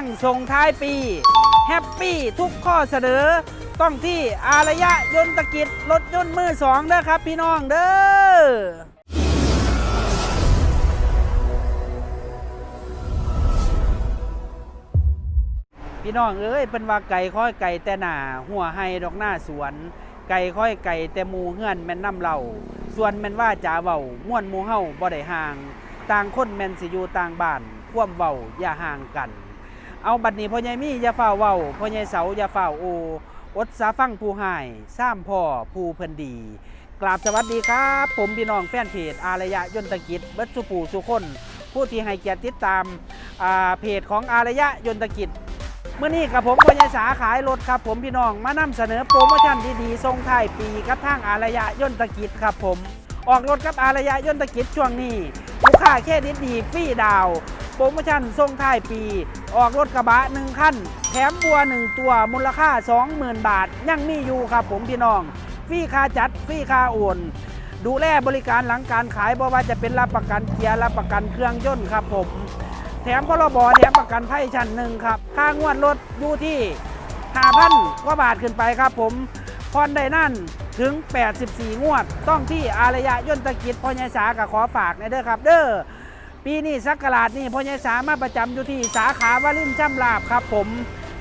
งส่งท้ายปี แฮปปี้ทุกข้อเสนอ ต้องที่อารยะยนตกิจรถยนต์มือสองเด้อครับพี่น้องเด้อพี่น้องเอ้ยเป็นว่าไก่ค่อยไก่แต่หนาหัวไฮดอกหน้าสวน ไก่ค่อยไก่แต่หมูเฮือนแม่นน้ำเหล่าส่วนแม่นว่าจ่าเว้าม่วนมูเฮาบ่ได้ห่าง ต่างคนแม่นสิอยู่ต่างบ้าน ความเว้าอย่าห่างกัน เอาบัดนี้พ่อใหญ่มีอย่าฝ้าเว้าพ่อใหญ่เสาอย่าฝ้าโออดสาฟังผู้หายซ้ำพ่อผู้เพิ่นดีกราบสวัสดีครับ ผมพี่น้องแฟนเพจอารยะยนตกิจเบิดสุปูสุคน ผู้ที่ให้เกียรติติดตามอ่าเพจของอารยะยนตกิจเมื่อนี้กับผมพญสาขายรถครับ ผมพี่น้องมานำเสนอโปรโมชั่นดีๆส่งท้ายปีกับทางอารยะยนตกิจครับผม ออกรถกับอารยะยนตกิจช่วงนี้ลูกค้าแค่ดิดดีฟรีดาว โปรโมชั่นส่งท้ายปี ออกรถกระบะหนึ่งคันแถมบัวหนึ่งตัวมูลค่า 20,000 บาท ยังมีอยู่ครับผมพี่น้องฟรีค่าจัดฟรีค่าโอนดูแลบริการหลังการขายบ่ว่าจะเป็นรับประกันเกียร์รับประกันเครื่องยนต์ครับผม แถมพรบแถมประกันภัยชั้นหนึ่งครับ ค่างวดรถอยู่ที่5,000กว่าบาทขึ้นไปครับผมพรได้นั่นถึง 84 งวด ต้องที่อารยะยนตกิจพ่อใหญ่สากับขอฝากในเด้อครับ เด้อ ปีนี้สักกราดนี่พ่อใหญ่สามาประจำอยู่ที่สาขาวารินช่ำลาบครับ ผม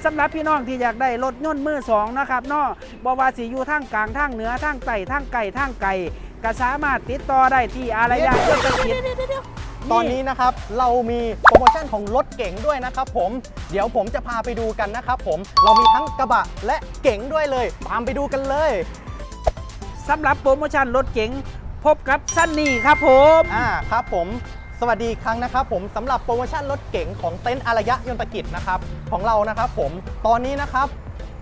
สำหรับพี่น้องที่อยากได้รถยนต์มือสองนะครับเนาะบว่าสิอยู่ทางกลางทางเหนือทางใต้ทางไก่ทางไก่ก็สามารถติดต่อได้ที่อารยะยนตกิจตอนนี้นะครับเรามีโปรโมชั่นของรถเก๋งด้วยนะครับผมเดี๋ยวผมจะพาไปดูกันนะครับผมเรามีทั้งกระบะและเก๋งด้วยเลย ตามไปดูกันเลยสำหรับโปรโมชั่นรถเก๋งพบกับซันนี่ครับผมอ่าครับผม สวัสดีครั้งนะครับผมสำหรับโปรโมชั่นรถเก๋งของเต็นท์อารยะยนตกิจนะครับของเรานะครับผมตอนนี้นะครับ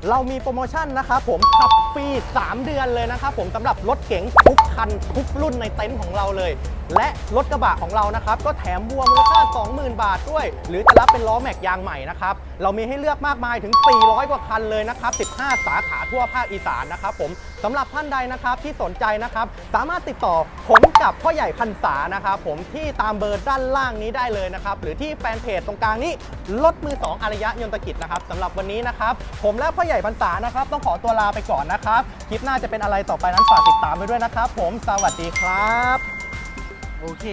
เรามีโปรโมชั่นนะครับผมขับ ฟรี 3 เดือนเลยนะครับผมสำหรับรถเก๋งทุกคันทุกรุ่นในเต็นท์ของเราเลย และรถกระบะของเรานะครับ ก็แถมบัวมูลค่า 20,000 บาทด้วย หรือจะรับเป็นล้อแม็กยางใหม่นะครับ เรามีให้เลือกมากมายถึง 400 กว่าคันเลยนะครับ 15 สาขาทั่วภาคอีสานนะครับผมสำหรับท่านใดนะครับที่สนใจนะครับสามารถติดต่อผมกับพ่อใหญ่พันษานะครับผมที่ตามเบอร์ด้านล่างนี้ได้เลยนะครับหรือที่แฟนเพจตรงกลางนี้รถมือ 2อารยะยนตกิจนะครับสำหรับวันนี้นะครับผมและพ่อใหญ่พันษานะครับต้องขอตัวลาไปก่อนนะครับคลิปหน้าจะเป็นอะไรต่อไปนั้นฝากติดตามไปด้วยนะครับ ผม สวัสดีครับ โอเค